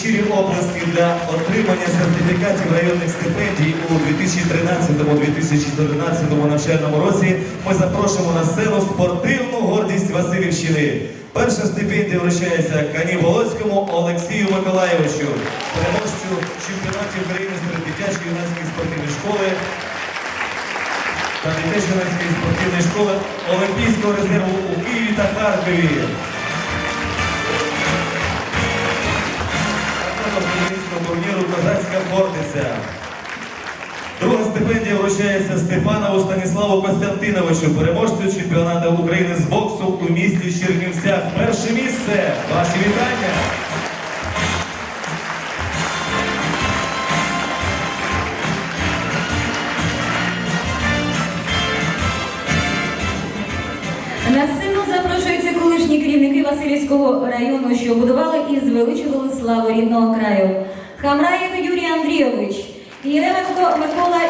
щирі оплески для отримання сертифікатів районних стипендій у 2013-2014 навчальному році. Ми запрошуємо на сцену спортивну гордість Васильівщини. Перша стипендія вручається Каніболоцькому Олексію Миколаєвичу, переможцю чемпіонатів України серед дитячої юнацької спортивної школи та дитячої юнацької спортивної школи Олімпійського резерву у Києві та Харкові. Також турніру Козацька Хортиця. Друга стипендія вручається Степанову Станіславу Костянтиновичу, переможцю чемпіонату України з боксу у місті Чернівцях. Перше місце. Ваші вітання. На сцену запрошуються колишні керівники Васильівського району, що будували і звеличували славу рідного краю. Хамраєв Юрій Андрійович, Єременко Микола